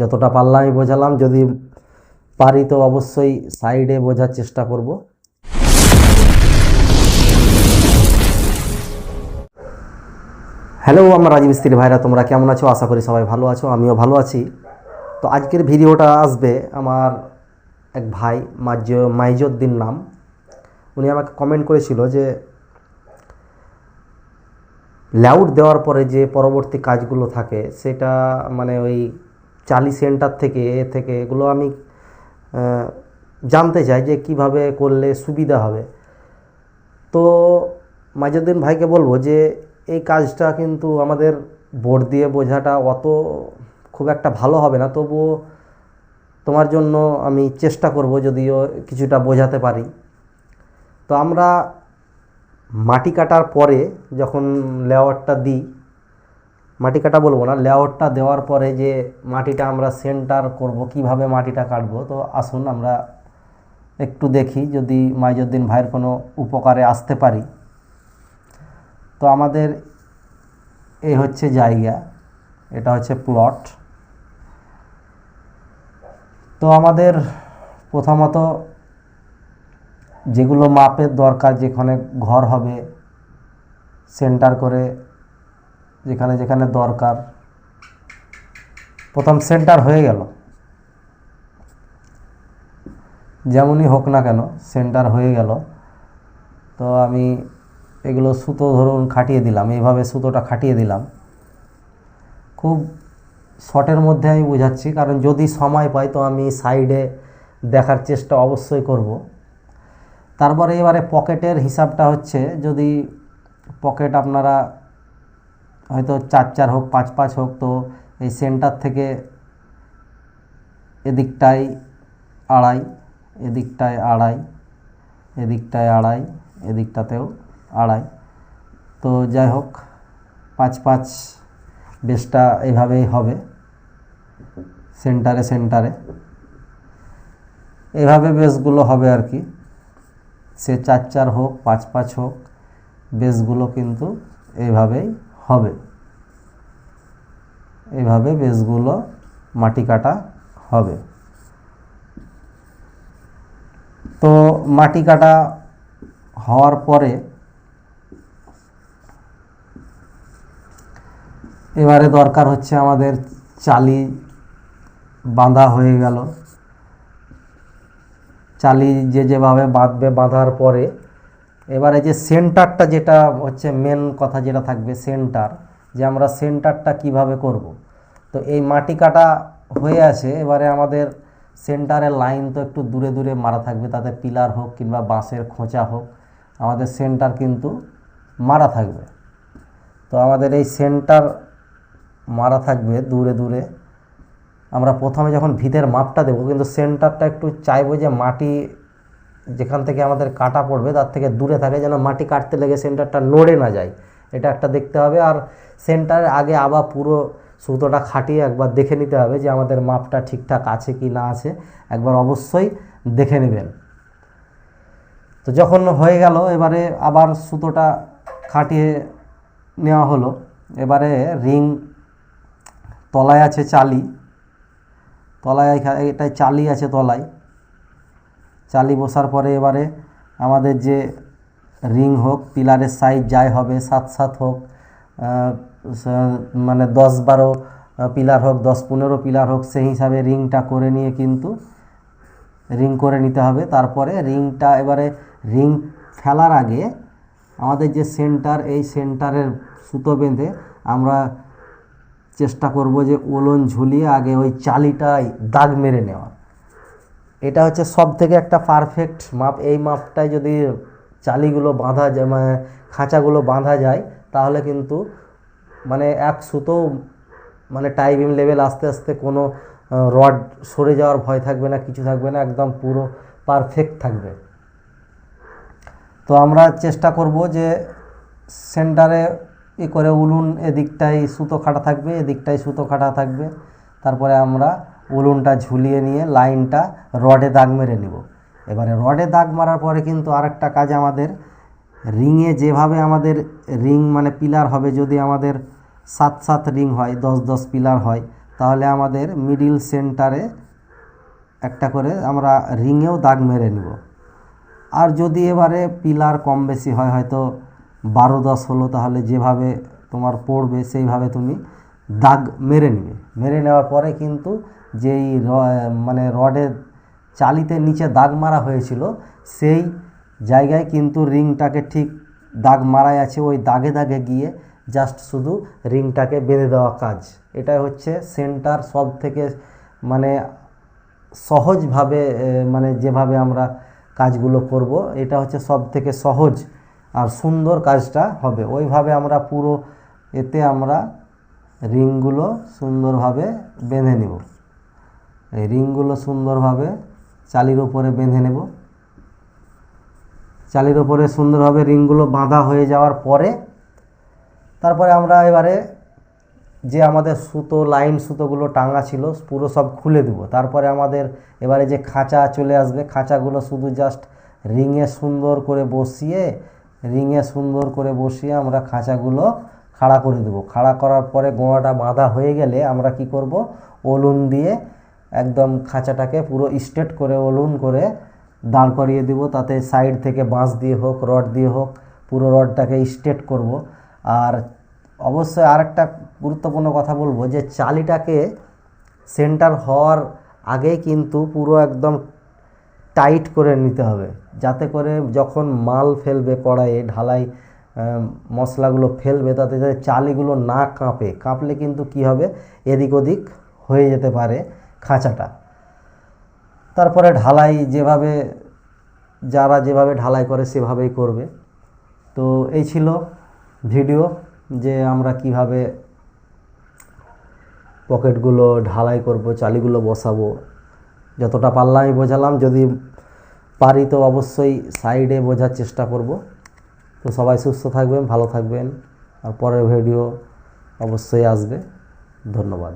যতটা পারলাম আমি বোঝালাম, যদি পারি তো অবশ্যই সাইডে বোঝার চেষ্টা করব। হ্যালো, আমার রাজীব মিস্ত্রি ভাইরা, তোমরা কেমন আছো? আশা করি সবাই ভালো আছো, আমিও ভালো আছি। তো আজকের ভিডিওটা আসবে আমার এক ভাই মাজ্য মাইজুদ্দিন নাম। উনি আমাকে কমেন্ট করেছিল যে ল্যাউট দেওয়ার পরে যে পরবর্তী কাজগুলো থাকে, সেটা মানে ওই চালি সেন্টার থেকে, এ থেকে, এগুলো আমি জানতে চাই যে কীভাবে করলে সুবিধা হবে। তো মাইজুদ্দিন ভাইকে বলব যে এই কাজটা কিন্তু আমাদের বোর্ড দিয়ে বোঝাটা অত খুব একটা ভালো হবে না। তবুও তোমার জন্য আমি চেষ্টা করব যদিও কিছুটা বোঝাতে পারি। তো আমরা মাটি কাটার পরে যখন লেআউটটা দিই মাটি কাটা বলব না লেআউটটা দেওয়ার পরে যে মাটিটা আমরা সেন্টার করব, কীভাবে মাটিটা কাটবো, তো আসুন আমরা একটু দেখি যদি মাইজুদ্দিন ভাইয়ের কোনো উপকারে আসতে পারি। তো আমাদের এই হচ্ছে জায়গা, এটা হচ্ছে প্লট তো আমাদের প্রথমত যেগুলো মাপের দরকার, যেখানে ঘর হবে সেন্টার করে যেখানে যেখানে দরকার। প্রথম সেন্টার হয়ে গেল। যেমনই হোক না কেন সেন্টার হয়ে গেল। তো আমি এগুলো সুতো ধরুন খাটিয়ে দিলাম, এইভাবে সুতোটা খাটিয়ে দিলাম। খুব শর্টের মধ্যে আমি বোঝাচ্ছি, কারণ যদি সময় পাই তো আমি সাইডে দেখার চেষ্টা অবশ্যই করব। তারপরে এবারে পকেটের হিসাবটা হচ্ছে, যদি পকেট আপনারা হয়তো চার চার হোক, পাঁচ পাঁচ হোক, তো এই সেন্টার থেকে এদিকটায় আড়াই এদিকটায় আড়াই এদিকটায় আড়াই, এদিকটাতেও আড়াই। তো যাই হোক, পাঁচ পাঁচ বেশটা এইভাবেই হবে, সেন্টারে সেন্টারে। এভাবে বেসগুলো হবে আর কি। সে চার চার হোক, পাঁচ পাঁচ হোক, বেসগুলো কিন্তু এইভাবেই হবে। এইভাবে বেসগুলো মাটি কাটা হবে। তো মাটি কাটা হওয়ার পরে এবারে দরকার হচ্ছে আমাদের চালি বাঁধা হয়ে গেল। চালি যে যেভাবে বাঁধবে বাঁধার পরে এবারে যে সেন্টারটা যেটা হচ্ছে মেন কথা যেটা থাকবে সেন্টার যে আমরা সেন্টারটা কীভাবে করব? তো এই মাটি কাটা হয়ে আছে, এবারে আমাদের সেন্টারের লাইন তো একটু দূরে দূরে মারা থাকবে, তাতে পিলার হোক কিংবা বাঁশের খোঁচা হোক, আমাদের সেন্টার কিন্তু মারা থাকবে। তো আমাদের এই সেন্টার মারা থাকবে দূরে দূরে। আমরা প্রথমে যখন ভিতের মাপটা দেবো, কিন্তু সেন্টারটা একটু চাইব যে মাটি যেখান থেকে আমাদের কাটা পড়বে, তার থেকে দূরে থাকে, যেন মাটি কাটতে লেগে সেন্টারটা নড়ে না যায়। এটা একটা দেখতে হবে। আর সেন্টারের আগে আবার পুরো সুতোটা খাটিয়ে একবার দেখে নিতে হবে যে আমাদের মাপটা ঠিকঠাক আছে কি না আছে। একবার অবশ্যই দেখে নেবেন। তো যখন হয়ে গেল, এবারে আবার সুতোটা খাটিয়ে নেওয়া হলো। এবারে রিং তলায় আছে চালি। তলায় এটায় চালি আছে তলায়। চালি বসার পরে এবারে আমাদের যে রিং হোক, পিলারের সাইজ যাই হবে, সাত সাত হোক মানে দশ বারো পিলার হোক, দশ পনেরো পিলার হোক, সেই হিসাবে রিংটা করে নিয়ে কিন্তু রিং করে নিতে হবে। তারপরে রিংটা এবারে রিং ফেলার আগে আমাদের যে সেন্টার, এই সেন্টারের সুতো বেঁধে আমরা চেষ্টা করব যে ওলন ঝুলিয়ে আগে ওই চালিটায় দাগ মেরে নেওয়া এটা হচ্ছে সব থেকে একটা পারফেক্ট মাপ। এই মাপটায় যদি চালিগুলো বাঁধা যায় মানে খাঁচাগুলো বাঁধা যায়, তাহলে কিন্তু মানে এক সুতো মানে টাইবিম লেভেল আস্তে আস্তে কোনো রড সরে যাওয়ার ভয় থাকবে না, কিছু থাকবে না, একদম পুরো পারফেক্ট থাকবে। তো আমরা চেষ্টা করব যে সেন্টারে ই করে উলুন এদিকটাই সুতো খাটা থাকবে এদিকটাই সুতো খাটা থাকবে, তারপরে আমরা উলুনটা ঝুলিয়ে নিয়ে লাইনটা রডে দাগ মেরে নিব। এবারে রডে দাগ মারার পরে কিন্তু আরেকটা কাজ আমাদের, রিংয়ে যেভাবে আমাদের রিং মানে পিলার হবে, যদি আমাদের সাত সাত রিং হয়, দশ দশ পিলার হয়, তাহলে আমাদের মিডিল সেন্টারে একটা করে আমরা রিংয়েও দাগ মেরে নিব। আর যদি এবারে পিলার কম বেশি হয়, হয়তো বারো দশ হলো, তাহলে যেভাবে তোমার পড়বে, সেইভাবে তুমি দাগ মেরে নেবে। মেরে নেওয়ার পরে কিন্তু যেই র- মানে রডের চালিতে নিচে দাগ মারা হয়েছিল, সেই জায়গায় কিন্তু রিংটাকে ঠিক দাগ মারাই আছে। ওই দাগে দাগে গিয়ে জাস্ট শুধু রিংটাকে বেঁধে দেওয়া কাজ। এটাই হচ্ছে সেন্টার সব থেকে মানে সহজভাবে মানে যেভাবে আমরা কাজগুলো করব, এটা হচ্ছে সব থেকে সহজ আর সুন্দর কাজটা হবে। ওইভাবে আমরা পুরো এতে আমরা রিংগুলো সুন্দরভাবে বেঁধে নেব। এই রিংগুলো সুন্দরভাবে চালির উপরে বেঁধে নেব। চালির উপরে সুন্দরভাবে রিংগুলো বাঁধা হয়ে যাওয়ার পরে তারপরে আমরা এবারে যে আমাদের সুতো, লাইন সুতোগুলো টাঙা ছিল, পুরো সব খুলে দেব। তারপরে আমাদের এবারে যে খাঁচা চলে আসবে, খাঁচাগুলো শুধু জাস্ট রিংয়ে সুন্দর করে বসিয়ে, রিংয়ে সুন্দর করে বসিয়ে আমরা খাঁচাগুলো খাড়া করে দেব। খাড়া করার পরে গোড়াটা বাঁধা হয়ে গেলে আমরা কি করব? ওলুন দিয়ে একদম খাঁচাটাকে পুরো স্ট্রেট করে ওলুন করে দাঁড় করিয়ে দেব। তাতে সাইড থেকে বাঁশ দিয়ে হোক, রড দিয়ে হোক, পুরো রডটাকে স্ট্রেট করব। আর অবশ্যই আরেকটা গুরুত্বপূর্ণ কথা বলব যে চালিটাকে সেন্টার হওয়ার আগেই কিন্তু পুরো একদম টাইট করে নিতে হবে। যাতে করে যখন মাল ফেলবে কড়াইয়ে, ঢালাই মশলাগুলো ফেলবে, তাতে যাতে চালিগুলো না কাঁপে। কাঁপলে কিন্তু কি হবে? এদিক ওদিক হয়ে যেতে পারে খাঁচাটা। তারপরে ঢালাই যেভাবে, যারা যেভাবে ঢালাই করে সেভাবেই করবে। তো এই ছিল ভিডিও যে আমরা কীভাবে পকেটগুলো ঢালাই করব, চালিগুলো বসাবো। যতটা পারলাম আমি বোঝালাম, যদি পারি তো অবশ্যই সাইডে বোঝার চেষ্টা করব। তো সবাই সুস্থ থাকবেন ভালো থাকবেন। আর পরের ভিডিও অবশ্যই আসবে। ধন্যবাদ।